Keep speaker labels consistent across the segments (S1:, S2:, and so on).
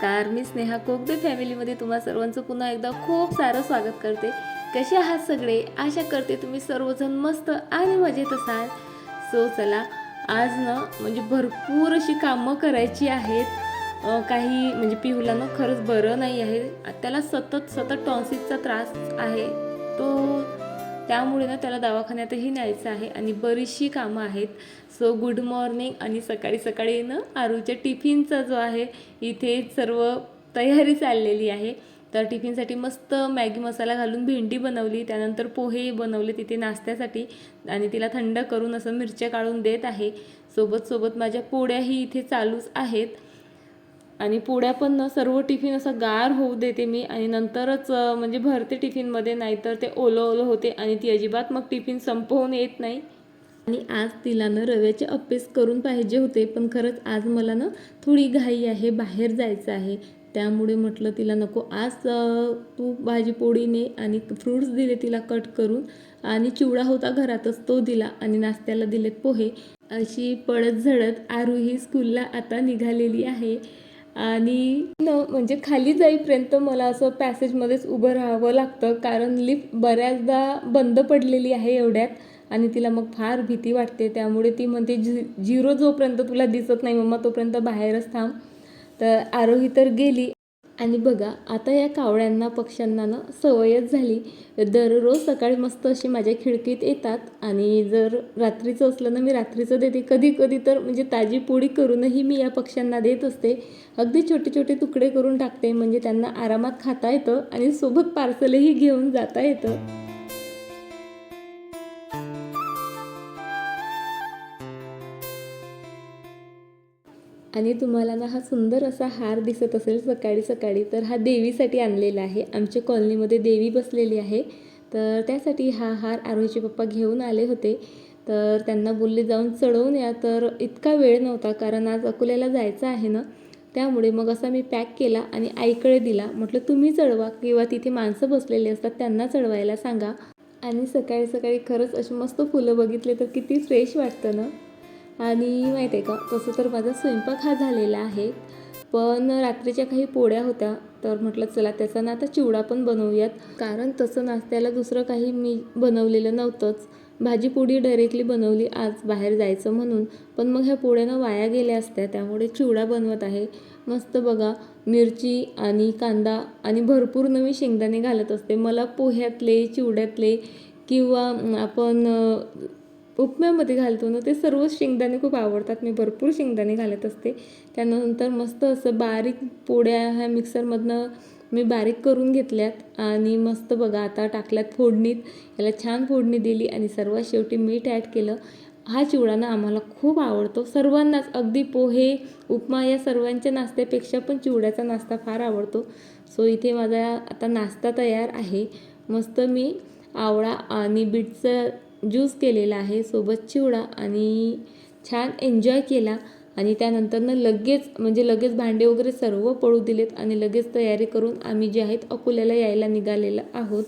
S1: नमस्कार मी स्नेहा कोगदे फॅमिलीमध्ये तुम्हा सर्वांचं पुन्हा एकदा खूप सारं स्वागत करते. कसे आहात सगळे? आशा करते तुम्ही सर्वजण मस्त आणि मजेत असाल. सो चला आज ना म्हणजे भरपूर अशी कामं करायची आहेत. काही म्हणजे पिहूला ना खरंच बरं नाही आहे. त्याला सतत सतत टॉन्सिसचा त्रास आहे. तो त्यामुळे ना त्याला दवाखान्यातही न्यायचं आहे आणि बरीचशी कामं आहेत. सो गुड मॉर्निंग आणि सकाळी सकाळी ना आरूच्या टिफिनचा जो आहे इथे सर्व तयारी चाललेली आहे. तर टिफिनसाठी मस्त मॅगी मसाला घालून भेंडी बनवली त्यानंतर पोहे बनवले तिथे नाश्त्यासाठी आणि तिला थंड करून असं मिरच्या काढून देत आहे. सोबत सोबत माझ्या पोळ्याही इथे चालूच आहेत. आणि पोळ्या पण ना सर्व टिफिन असं गार होऊ देते मी. आणि नंतरच म्हणजे भरते टिफिनमध्ये नाहीतर ते ओलं ओलं होते आणि ती अजिबात मग टिफिन संपवून येत नाही. आणि आज तिला ना रव्याचे अप्पेस करून पाहिजे होते पण खरंच आज मला ना थोडी घाई आहे बाहेर जायचं आहे. त्यामुळे म्हटलं तिला नको आज तू भाजी पोळीने आणि फ्रूट्स दिले तिला कट करून. आणि चिवडा होता घरातच तो दिला आणि नाश्त्याला दिलेत पोहे. अशी पळत झडत आरू ही स्कूलला आता निघालेली आहे. आणि न म्हणजे खाली जाईपर्यंत मला असं पॅसेजमध्येच उभं राहावं लागतं कारण लिफ्ट बऱ्याचदा बंद पडलेली आहे एवढ्यात आणि तिला मग फार भीती वाटते. त्यामुळे ती म्हणते झि झिरो जोपर्यंत तुला दिसत नाही मम्मा तोपर्यंत बाहेरच थांब. तर आरोही तर गेली. आणि बघा आता या कावळ्यांना पक्ष्यांना ना सवयच झाली. दररोज सकाळी मस्त अशी माझ्या खिडकीत येतात आणि जर रात्रीचं असलं ना मी रात्रीचं देते. कधी कधी तर म्हणजे ताजी पोळी करूनही मी या पक्ष्यांना देत असते. अगदी छोटे छोटे तुकडे करून टाकते म्हणजे त्यांना आरामात खाता येतं आणि सोबत पार्सलही घेऊन जाता येतं. आणि तुम्हाला ना हा सुंदर असा हार दिसत असेल सकाळी सकाळी तर हा देवीसाठी आणलेला आहे. आमच्या कॉलनीमध्ये देवी बसलेली आहे. तर त्यासाठी हा हार आरोहीचे पप्पा घेऊन आले होते. तर त्यांना बोलले जाऊन चढवून या. तर इतका वेळ नव्हता कारण आज अकोल्याला जायचं आहे ना. त्यामुळे मग असा मी पॅक केला आणि आईकडे दिला. म्हटलं तुम्ही चढवा किंवा तिथे माणसं बसलेली असतात त्यांना चढवायला सांगा. आणि सकाळी सकाळी खरंच अशी मस्त फुलं बघितले तर किती फ्रेश वाटतं ना. आणि माहीत आहे का तसं तर माझा स्वयंपाक हा झालेला आहे. पण रात्रीच्या काही पोळ्या होत्या तर म्हटलं चला त्याचा ना आता चिवडा पण बनवूयात. कारण तसं नाश्त्याला दुसरं काही मी बनवलेलं नव्हतंच. भाजी पोळी डायरेक्टली बनवली आज बाहेर जायचं म्हणून. पण मग ह्या पोळ्यानं वाया गेल्या असत्या त्यामुळे चिवडा बनवत आहे. मस्त बघा मिरची आणि कांदा आणि भरपूर नवी शेंगदाणे घालत असते. मला पोह्यातले चिवड्यातले किंवा आपण उपम्यामध्ये घालतो ना ते सर्वच शेंगदाणे खूप आवडतात. मी भरपूर शेंगदाणे घालत असते. त्यानंतर मस्त असं बारीक पोळ्या ह्या मिक्सरमधनं मी बारीक करून घेतल्यात. आणि मस्त बघा आता टाकल्यात फोडणीत. याला छान फोडणी दिली आणि सर्वात शेवटी मीठ ॲड केलं. हा चिवडा ना आम्हाला खूप आवडतो. सर्वांनाच अगदी पोहे उपमा या सर्वांच्या नाश्त्यापेक्षा पण चिवड्याचा नाश्ता फार आवडतो. सो इथे माझा आता नाश्ता तयार आहे. मस्त मी आवळा आणि बीटचं ज्यूस केलेला आहे सोबत चिवडा आणि छान एन्जॉय केला. आणि त्यानंतरनं लगेच म्हणजे लगेच भांडे वगैरे सर्व पळू दिलेत आणि लगेच तयारी करून आम्ही जे आहेत अकोल्याला यायला निघालेलं आहोत.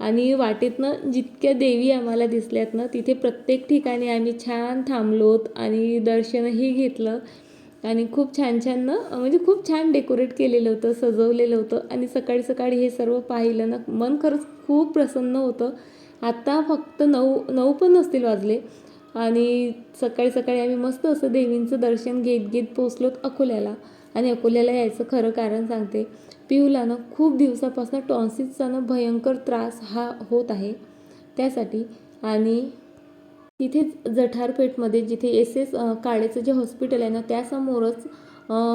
S1: आणि वाटेतनं जितक्या देवी आम्हाला दिसल्यात ना तिथे प्रत्येक ठिकाणी आम्ही छान थांबलोत आणि दर्शनही घेतलं. आणि खूप छान छान म्हणजे खूप छान डेकोरेट केलेलं होतं सजवलेलं होतं. आणि सकाळी सकाळी हे सर्व पाहिलं ना मन खरंच खूप प्रसन्न होतं. आत्ता फक्त नऊ नऊ पण नसतील वाजले. आणि सकाळी सकाळी आम्ही मस्त असं देवींचं दर्शन घेत घेत पोचलोत अकोल्याला. आणि अकोल्याला यायचं खरं कारण सांगते पिऊला ना खूप दिवसापासून टॉन्सिसचा ना भयंकर त्रास हा होत आहे. त्यासाठी आणि तिथेच जठारपेठमध्ये जिथे एस एस काळेचं जे हॉस्पिटल आहे ना त्यासमोरच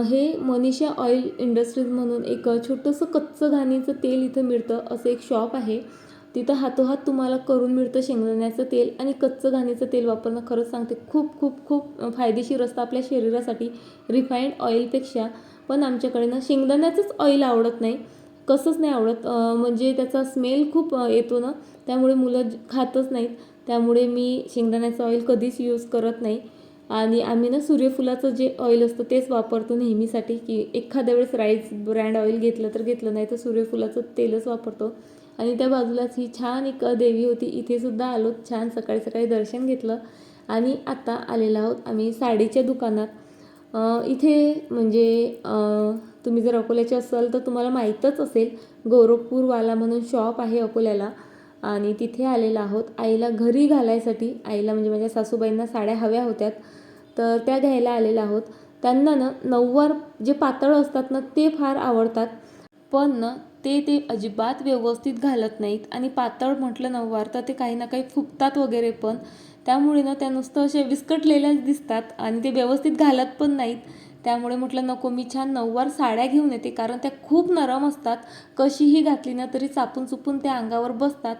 S1: हे मनीषा ऑइल इंडस्ट्रीज म्हणून एक छोटंसं कच्चं घाणीचं तेल इथं मिळतं असं एक शॉप आहे. तिथं हातोहात तुम्हाला करून मिळतं शेंगदाण्याचं तेल आणि कच्चं घाणीचं तेल वापरणं. खरंच सांगते खूप खूप खूप फायदेशीर असतं आपल्या शरीरासाठी रिफाईंड ऑइलपेक्षा पण आमच्याकडे ना शेंगदाण्याचंच ऑइल आवडत नाही. कसंच नाही आवडत म्हणजे त्याचा स्मेल खूप येतो ना. त्यामुळे मुलं खातच नाहीत. त्यामुळे मी शेंगदाण्याचं ऑइल कधीच यूज करत नाही. आणि आम्ही ना सूर्यफुलाचं जे ऑइल असतं तेच वापरतो नेहमीसाठी की एखाद्या वेळेस राईस ब्रँड ऑइल घेतलं तर घेतलं नाही तर सूर्यफुलाचं तेलच वापरतो. आणि त्या बाजूलाच ही छान एक देवी होती. इथे सुद्धा आलो छान सकाळी सकाळी दर्शन घेतलं. आणि आता आलेलो आहोत आम्ही साडीच्या दुकानात. इथे म्हणजे तुम्ही जर अकोल्याचे असाल तर तुम्हाला माहीतच असेल गोरखपूरवाला म्हणून शॉप आहे अकोल्याला. आणि तिथे आलेला आहोत. आईला घरी घालायसाठी आईला म्हणजे माझ्या सासूबाईंना साड्या हव्या होत्यात. तर त्या घ्यायला आलेल्या आहोत. त्यांना ना नऊवार जे पातळ असतात ना ते फार आवडतात. पण ना ते ते अजिबात व्यवस्थित घालत नाहीत आणि पातळ म्हटलं नऊवार तर ते काही ना काही फुगतात वगैरे पण. त्यामुळे ना त्या नुसतं असे विस्कटलेल्याच दिसतात आणि ते व्यवस्थित घालत पण नाहीत. त्यामुळे म्हटलं नको मी छान नऊवार साड्या घेऊन येते कारण त्या खूप नरम असतात. कशीही घातली ना तरी चापून चुपून त्या अंगावर बसतात.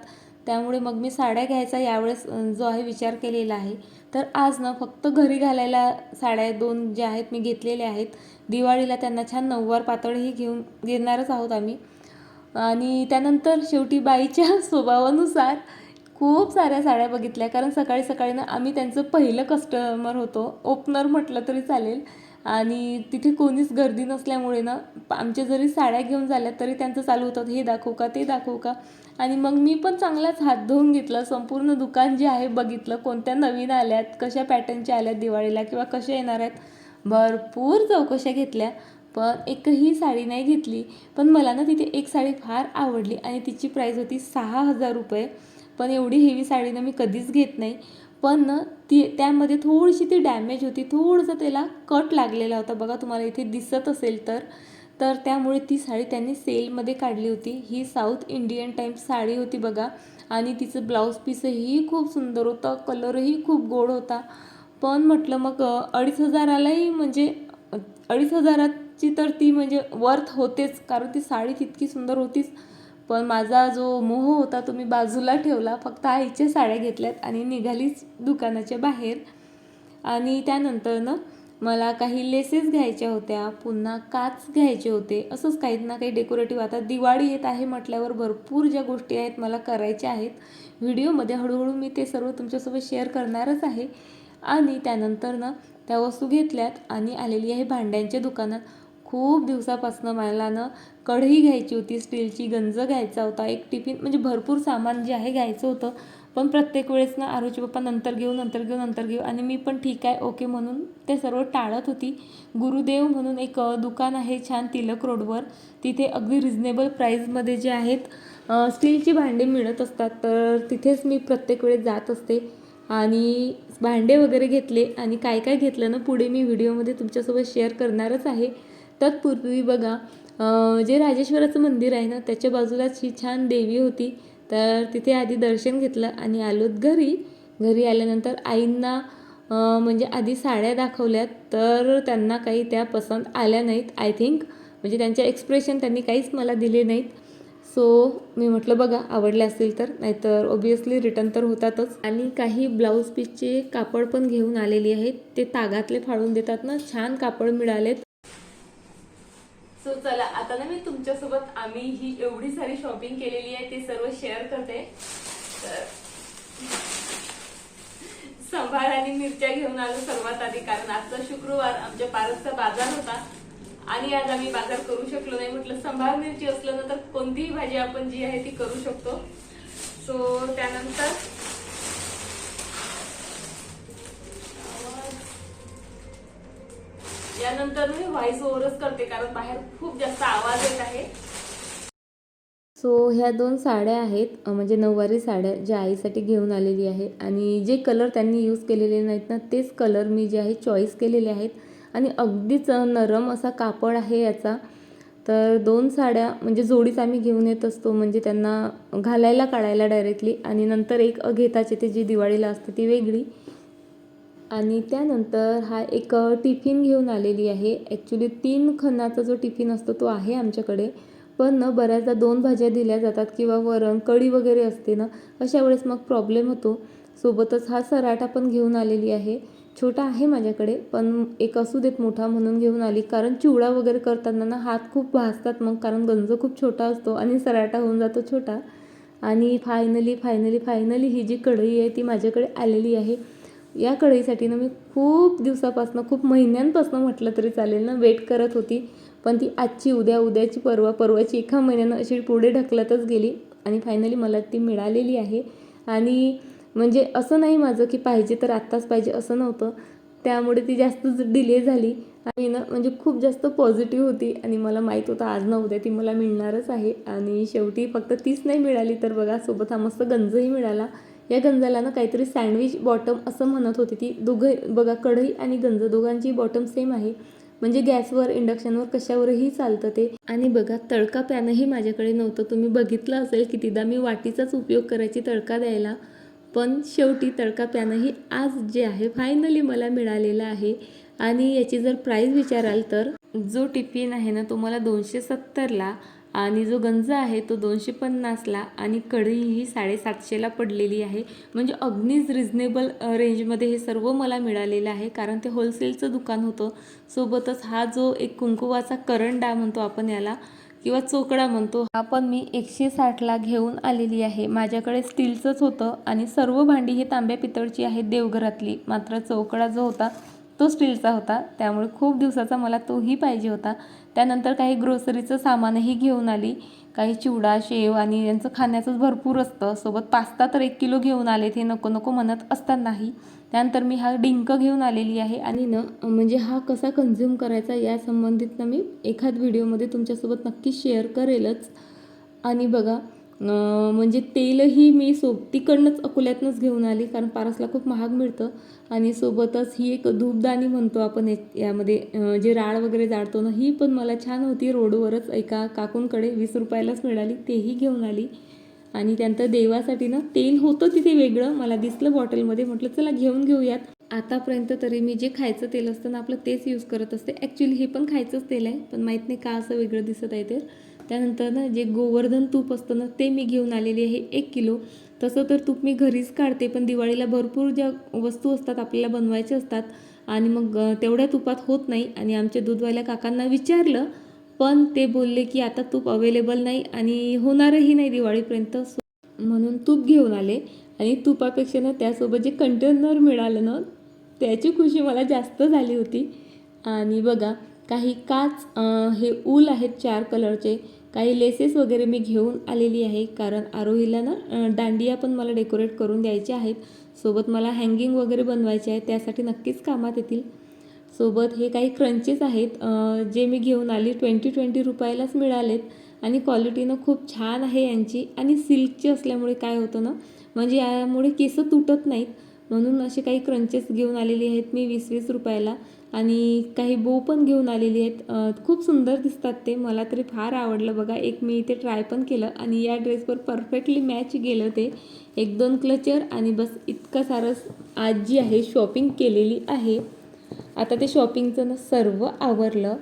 S1: त्यामुळे मग मी साड्या घ्यायचा यावेळेस जो आहे विचार केलेला आहे. तर आज ना फक्त घरी घालायला साड्या दोन ज्या आहेत मी घेतलेल्या आहेत. दिवाळीला त्यांना छान नऊवार पातळही घेऊन घेणारच आहोत आम्ही. आणि त्यानंतर शेवटी बाईच्या स्वभावानुसार खूप साऱ्या साड्या बघितल्या. कारण सकाळी सकाळी ना आम्ही त्यांचं पहिलं कस्टमर होतो. ओपनर म्हटलं तरी चालेल. आणि तिथे कोणीच गर्दी नसल्यामुळे ना आमच्या जरी साड्या घेऊन झाल्या तरी त्यांचं चालू होतं. हे दाखवू का ते दाखवू का? आणि मग मी पण चांगलाच हात धुवून घेतलं. संपूर्ण दुकान जे आहे बघितलं. कोणत्या नवीन आल्यात कशा पॅटर्नच्या आल्यात दिवाळीला किंवा कशा येणार आहेत? भरपूर चौकशा घेतल्या. पण एकही साडी नाही घेतली. पण मला ना तिथे एक साडी फार आवडली आणि तिची प्राईस होती सहा हजार रुपये. पण एवढी हेवी साडी ना मी कधीच घेत नाही. पण ना ती त्यामध्ये थोडीशी ती डॅमेज होती. थोडंसं त्याला कट लागलेला होता. बघा तुम्हाला इथे दिसत असेल तर. तर त्यामुळे ती साडी त्यांनी सेलमध्ये काढली होती. ही साऊथ इंडियन टाईप साडी होती बघा. आणि तिचं ब्लाऊज पीसही खूप सुंदर होतं. कलरही खूप गोड होता. पण म्हटलं मग अडीच हजारालाही म्हणजे अडीच हजारात ची तर ती म्हणजे वर्थ होतेच कारण ती साडी तितकी सुंदर होतीच. पण माझा जो मोह होता तो मी बाजूला ठेवला. फक्त आईच्या साड्या घेतल्यात आणि निघालीच दुकानाच्या बाहेर. आणि त्यानंतर ना मला काही लेसेस घ्यायच्या होत्या पुन्हा काच घ्यायचे होते. असंच काही ना काही डेकोरेटिव्ह आता दिवाळी येत आहे म्हटल्यावर भरपूर ज्या गोष्टी आहेत मला करायच्या आहेत. व्हिडिओमध्ये हळूहळू मी ते सर्व तुमच्यासोबत शेअर करणारच आहे. आणि त्यानंतर ना त्या वस्तू घेतल्यात आणि आलेली आहे भांड्यांच्या दुकानात. खूप दिवसापासून मला ना कढई घ्यायची होती स्टीलची गंज घ्यायचा होता एक टिफिन म्हणजे भरपूर सामान जे आहे घ्यायचं होतं. पण प्रत्येक वेळेस ना आरोची पप्पा नंतर घेऊ नंतर घेऊ नंतर घेऊ आणि मी पण ठीक आहे ओके म्हणून ते सर्व टाळत होती. गुरुदेव म्हणून एक दुकान आहे छान तिलक रोडवर. तिथे अगदी रिझनेबल प्राईजमध्ये जे आहेत स्टीलची भांडी मिळत असतात. तर तिथेच मी प्रत्येक वेळेस जात असते आणि भांडे वगैरे घेतले आणि काय काय घेतलं ना पुढे मी व्हिडिओमध्ये तुमच्यासोबत शेअर करणारच आहे. तत्पूर्वी बघा जे राजेश्वराचं मंदिर आहे ना त्याच्या बाजूलाच ही छान देवी होती. तर तिथे आधी दर्शन घेतलं आणि आलोत घरी. घरी आल्यानंतर आईंना म्हणजे आधी साड्या दाखवल्यात तर त्यांना काही त्या पसंत आल्या नाहीत आय थिंक म्हणजे त्यांच्या एक्सप्रेशन त्यांनी काहीच मला दिले नाहीत. सो मी म्हटलं बघा आवडले असतील तर. नाहीतर ओबियसली रिटर्न तर होतातच. आणि काही ब्लाऊज पीसचे कापड पण घेऊन आलेली आहेत. ते तागातले फाडून देतात ना छान कापड मिळालेत. सो चला आता ना मी तुमच्यासोबत आम्ही ही एवढी सारी शॉपिंग केलेली आहे ते सर्व शेअर करते. तर संभार आणि मिरच्या घेऊन आलो सर्वात आधी कारण आजचा शुक्रवार आमच्या पारसचा बाजार होता. आणि आज आम्ही बाजार करू शकलो नाही. म्हटलं संभार मिरची असलं ना तर कोणतीही भाजी आपण जी आहे ती करू शकतो. सो त्यानंतर यानंतर मी व्हॉइस ओव्हरच करते कारण बाहेर खूप जास्त आवाज येत आहे. सो ह्या दोन साड्या आहेत म्हणजे नऊवारी साड्या ज्या आईसाठी घेऊन आलेली आहे. आणि जे कलर त्यांनी यूज केलेले नाहीत ना तेच कलर मी जे आहे चॉईस केलेले आहेत. आणि अगदीच नरम असा कापड आहे याचा. तर दोन साड्या म्हणजे जोडीच आम्ही घेऊन येत असतो म्हणजे त्यांना घालायला काढायला डायरेक्टली आणि नंतर एक घेताच येते जी दिवाळीला असते ती वेगळी. आणि त्यानंतर हा एक टिफिन घेऊन आलेली आहे. ॲक्च्युली तीन खणाचा जो टिफिन असतो तो आहे आमच्याकडे. पण ना बऱ्याचदा दोन भाज्या दिल्या जातात किंवा वरण कढी वगैरे असते ना अशा वेळेस मग प्रॉब्लेम होतो. सोबतच हा सराटा पण घेऊन आलेली आहे. छोटा आहे माझ्याकडे पण एक असू देत मोठा म्हणून घेऊन आली. कारण चिवडा वगैरे करताना ना हात खूप भासतात मग कारण गंज खूप छोटा असतो आणि सराटा होऊन जातो छोटा. आणि फायनली फायनली फायनली ही जी कढई आहे ती माझ्याकडे आलेली आहे. या कढईसाठी ना मी खूप दिवसापासून खूप महिन्यांपासून म्हटलं तरी चालेल ना वेट करत होती. पण ती आजची उद्या उद्याची परवा परवाची एका महिन्यानं अशी पुढे ढकलतच गेली आणि फायनली मला ती मिळालेली आहे. आणि म्हणजे असं नाही माझं की पाहिजे तर आत्ताच पाहिजे असं नव्हतं. त्यामुळे ती जास्त डिले झाली. आणि ना म्हणजे खूप जास्त पॉझिटिव्ह होती आणि मला माहीत होतं आज ना उद्या ती मला मिळणारच आहे. आणि शेवटी फक्त तीच नाही मिळाली तर बघा सोबत हा मस्त गंजही मिळाला. या गंजाला ना काहीतरी सँडविच बॉटम असं म्हणत होती ती. दोघं बघा कढई आणि गंज दोघांची बॉटम सेम आहे. म्हणजे गॅसवर इंडक्शनवर कशावरही चालतं ते. आणि बघा तडका पॅनही माझ्याकडे नव्हतं. तुम्ही बघितलं असेल कितीदा मी वाटीचाच उपयोग करायची तडका द्यायला. पण शेवटी तडका पॅनही आज जे आहे फायनली मला मिळालेला आहे. आणि याची जर प्राईस विचाराल तर? जो टिफिन आहे ना तो मला दोनशे सत्तरला आणि जो गंज आहे तो दोनशे पन्नासला आणि कढई ही साडेसातशेला पडलेली आहे. म्हणजे अगदीच रिझनेबल रेंजमध्ये हे सर्व मला मिळालेलं आहे. कारण ते होलसेलचं दुकान होतं. सोबतच हा जो एक कुंकुवाचा करंडा म्हणतो आपण याला किंवा चोकडा म्हणतो हा पण मी एकशे साठला घेऊन आलेली आहे. माझ्याकडे स्टीलचंच होतं आणि सर्व भांडी ही तांब्या पितळची आहेत देवघरातली. मात्र चौकडा जो होता तो स्टीलचा होता. त्यामुळे खूप दिवसाचा मला तोही पाहिजे होता. त्यानंतर काही ग्रोसरीचं सामानही घेऊन आली. काही चिवडा शेव आणि यांचं खाण्याचंच भरपूर असतं. सोबत पास्ता तर एक किलो घेऊन आले ते नको नको म्हणत असतानाही. त्यानंतर मी हा डिंक घेऊन आलेली आहे आणि न म्हणजे हा कसा कन्झ्युम करायचा या संबंधित ना मी एखाद व्हिडिओमध्ये तुमच्यासोबत नक्की शेअर करेलच. आणि बघा म्हणजे तेलही मी सो तिकडनंच अकोल्यातनंच घेऊन आली कारण पारसला खूप महाग मिळतं. आणि सोबतच ही एक धूपदाणी म्हणतो आपण एक यामध्ये जे राळ वगैरे जाळतो ना ही पण मला छान होती. रोडवरच एका काकूंकडे वीस रुपयालाच मिळाली तेही घेऊन आली. आणि त्यानंतर देवासाठी ना तेल होतं तिथे वेगळं. मला दिसलं बॉटलमध्ये म्हटलं चला घेऊन घेऊयात. आतापर्यंत तरी मी जे खायचं तेल असतं ना आपलं तेच यूज करत असते. ॲक्च्युली हे पण खायचंच तेल आहे पण माहीत नाही का असं वेगळं दिसत आहे ते. त्यानंतर ना जे गोवर्धन तूप असतं ना ते मी घेऊन आलेली आहे एक किलो. तसं तर तूप मी घरीच काढते पण दिवाळीला भरपूर ज्या वस्तू असतात आपल्याला बनवायच्या असतात आणि मग तेवढ्या तुपात होत नाही. आणि आमच्या दूधवाल्या काकांना विचारलं पण ते बोलले की आता तूप अवेलेबल नाही आणि होणारही नाही दिवाळीपर्यंत. म्हणून तूप घेऊन आले. आणि तुपापेक्षा ना त्यासोबत जे कंटेनर मिळालं ना त्याची खुशी मला जास्त झाली होती. आणि बघा काही काच हे ऊल आहेत चार कलरचे काही लेसेस वगैरे मी घेऊन आलेली आहे. कारण आरोहीला ना दांडिया पण मला डेकोरेट करून द्यायच्या आहेत. सोबत मला हँगिंग वगैरे बनवायचे आहे त्यासाठी नक्कीच कामात येतील. सोबत हे काही क्रंचेस आहेत. जे मी घेऊन आली ट्वेंटी ट्वेंटी रुपयालाच मिळालेत. आणि क्वालिटीनं खूप छान आहे यांची. आणि सिल्कची असल्यामुळे काय होतं ना म्हणजे यामुळे केस तुटत नाहीत. म्हणून असे काही क्रंचेस घेऊन आलेली आहेत मी वीस वीस रुपयाला. आणि काही बो पण घेऊन आलेली आहेत. खूप सुंदर दिसतात ते. मला तरी फार आवडलं. बघा एक मी इथे ट्राय पण केलं आणि या ड्रेसवर परफेक्टली मॅच गेलं ते. एक दोन क्लचर आणि बस इतकं सारं आज जी आहे शॉपिंग केलेली आहे. आता ते शॉपिंगचं ना सर्व आवरलं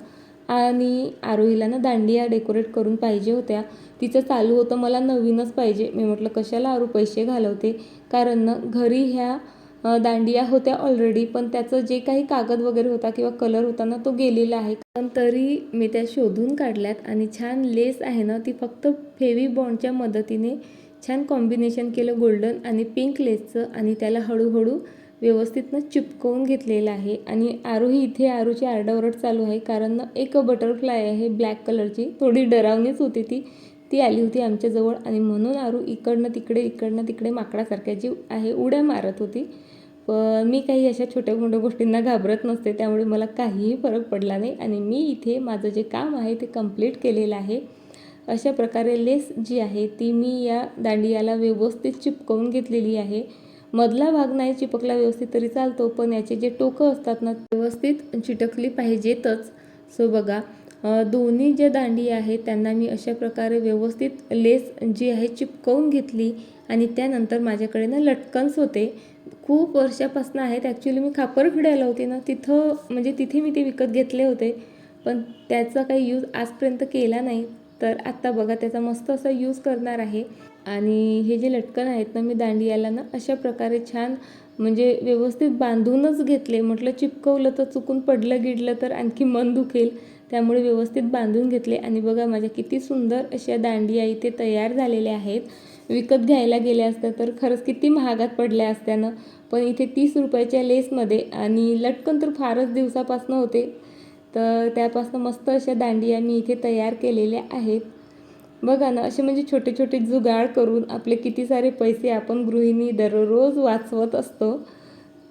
S1: आणि आरोहीला ना दांडिया डेकोरेट करून पाहिजे होत्या. तिचं चालू होतं मला नवीनच पाहिजे. मी म्हटलं कशाला आरू पैसे घालवते? कारण ना घरी ह्या दांडिया होत्या ऑलरेडी पण त्याचं जे काही कागद वगैरे होता किंवा कलर होता ना तो गेलेला आहे. पण तरी मी त्या शोधून काढल्यात आणि छान लेस आहे ना ती फक्त फेवी बॉन्डच्या मदतीने छान कॉम्बिनेशन केलं गोल्डन आणि पिंक लेसचं आणि त्याला हळूहळू व्यवस्थित ना चिपकवून घेतलेलं आहे. आणि आरोही इथे आरूची आरडाओरड चालू आहे कारण ना एक बटरफ्लाय आहे ब्लॅक कलरची थोडी डरावणीच होती ती. ती आली होती आमच्याजवळ आणि म्हणून आरू इकडनं तिकडे इकडनं तिकडे माकडासारख्या जी आहे उड्या मारत होती. पण मी काही अशा छोट्या मोठ्या गोष्टींना घाबरत नसते त्यामुळे मला काहीही फरक पडला नाही. आणि मी इथे माझं जे काम आहे ते कंप्लीट केलेलं आहे. अशा प्रकारे लेस जी आहे ती मी या दांडियाला व्यवस्थित चिपकवून घेतलेली आहे. मधला भाग नाही चिपकला व्यवस्थित तरी चालतो पण याचे जे टोकं असतात ना व्यवस्थित चिटकली पाहिजेतच. सो बघा दोन्ही ज्या दांडी आहेत त्यांना मी अशा प्रकारे व्यवस्थित लेस जी आहे चिपकवून घेतली आणि त्यानंतर माझ्याकडे ना लटकन्स होते. खूप वर्षापासून आहेत. ॲक्च्युली मी खापरखिड्याला होते ना तिथं म्हणजे तिथे मी ते विकत घेतले होते. पण त्याचा काही यूज आजपर्यंत केला नाही. तर आत्ता बघा त्याचा मस्त असा यूज करणार आहे. आणि हे जे लटकन आहेत ना मी दांडियाला ना अशा प्रकारे छान म्हणजे व्यवस्थित बांधूनच घेतले. म्हटलं चिपकवलं तर चुकून पडलं गिडलं तर आणखी मन दुखेल. त्यामुळे व्यवस्थित बांधून घेतले. आणि बघा माझ्या किती सुंदर अशा दांडिया इथे तयार झालेल्या आहेत. विकत घ्यायला गेल्या असत्या तर खरंच किती महागात पडल्या असत्यानं. पण इथे तीस रुपयाच्या लेसमध्ये आणि लटकन तर फारच दिवसापासून होते. तर त्यापासून मस्त अशा दांडिया मी इथे तयार केलेल्या आहेत. बघा ना असे म्हणजे छोटे छोटे जुगाड करून आपले किती सारे पैसे आपण गृहिणी दररोज वाचवत असतो.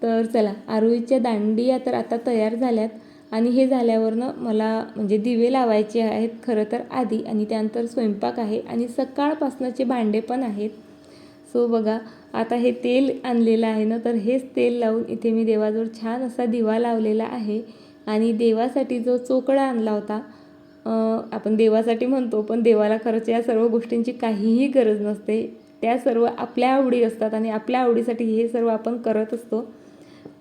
S1: तर चला आरोहीच्या दांडिया तर आता तयार झाल्यात. आणि हे झाल्यावरनं मला म्हणजे दिवे लावायचे आहेत खरं तर आधी आणि त्यानंतर स्वयंपाक आहे आणि सकाळपासनंचे भांडे पण आहेत. सो बघा आता हे तेल आणलेलं आहे ना तर हेच तेल लावून इथे मी देवाजवळ छान असा दिवा लावलेला आहे. आणि देवासाठी जो चोकळा आणला होता आपण देवासाठी म्हणतो पण देवाला खरंच या सर्व गोष्टींची काहीही गरज नसते. त्या सर्व आपल्या आवडी असतात आणि आपल्या आवडीसाठी हे सर्व आपण करत असतो.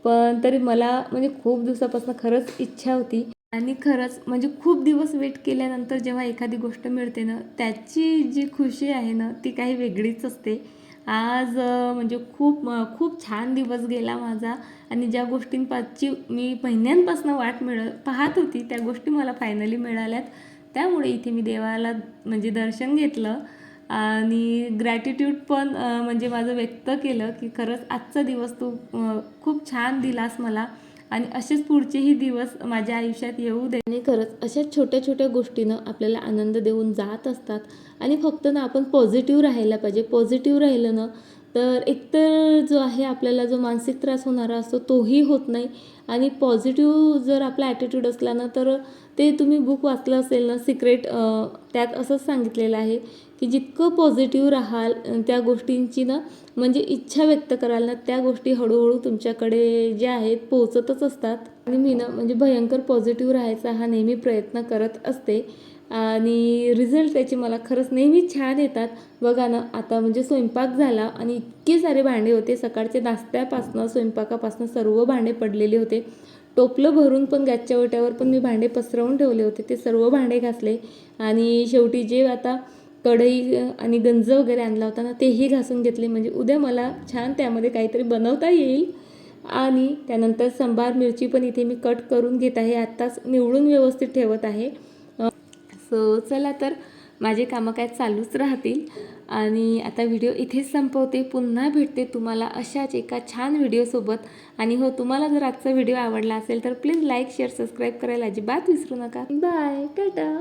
S1: पण तरी मला म्हणजे खूप दिवसापासून खरंच इच्छा होती. आणि खरंच म्हणजे खूप दिवस वेट केल्यानंतर जेव्हा एखादी गोष्ट मिळते ना त्याची जी खुशी आहे ना ती काही वेगळीच असते. आज म्हणजे खूप खूप छान दिवस गेला माझा आणि ज्या गोष्टींपाची मी महिन्यांपासून वाट मिळ पाहत होती त्या गोष्टी मला फायनली मिळाल्यात. त्यामुळे इथे मी देवाला म्हणजे दर्शन घेतलं. आणि ग्रॅटिट्यूड पण म्हणजे माझं व्यक्त केलं की खरंच आजचा दिवस तू खूप छान दिलास मला आणि असेच पुढचेही दिवस माझ्या आयुष्यात येऊ दे. आणि खरंच अशाच छोट्या छोट्या गोष्टीनं आपल्याला आनंद देऊन जात असतात आणि फक्त ना आपण पॉझिटिव्ह राहायला पाहिजे. पॉझिटिव्ह राहिलं ना तर एकतर जो आहे आपल्याला जो मानसिक त्रास होणारा असतो तोही होत नाही. आणि पॉझिटिव्ह जर आपला ॲटिट्यूड असला ना तर ते तुम्ही बुक वाचलं असेल ना सिक्रेट त्यात असंच सांगितलेलं आहे की जितकं पॉझिटिव्ह राहाल त्या गोष्टींची ना म्हणजे इच्छा व्यक्त कराल ना त्या गोष्टी हळूहळू तुमच्याकडे ज्या आहेत पोहोचतच असतात. आणि मी ना म्हणजे भयंकर पॉझिटिव्ह राहायचा हा नेहमी प्रयत्न करत असते. आणि रिझल्ट त्याचे मला खरंच नेहमी छान येतात. बघा ना आता म्हणजे स्वयंपाक झाला आणि इतके सारे भांडे होते. सकाळचे नाश्त्यापासनं स्वयंपाकापासनं सर्व भांडे पडलेले होते. टोपलं भरून पण गॅसच्या ओट्यावर पण मी भांडे पसरवून ठेवले होते. ते सर्व भांडे घासले. आणि शेवटी जे आता कढई आणि गंज वगैरे आणला होता ना तेही घासून घेतले. म्हणजे उद्या मला छान त्यामध्ये काहीतरी बनवता येईल. आणि त्यानंतर सांबार मिरची पण इथे मी कट करून घेत आहे. आत्ताच निवडून व्यवस्थित ठेवत आहे. सो चला तर माझे कामं काय चालूच राहतील. आणि आता व्हिडिओ इथेच संपवते. पुन्हा भेटते तुम्हाला अशाच एका छान व्हिडिओसोबत आणि हो तुम्हाला जर आजचा व्हिडिओ आवडला असेल तर प्लीज लाईक शेअर सबस्क्राईब करायला अजिबात विसरू नका. Bye tata.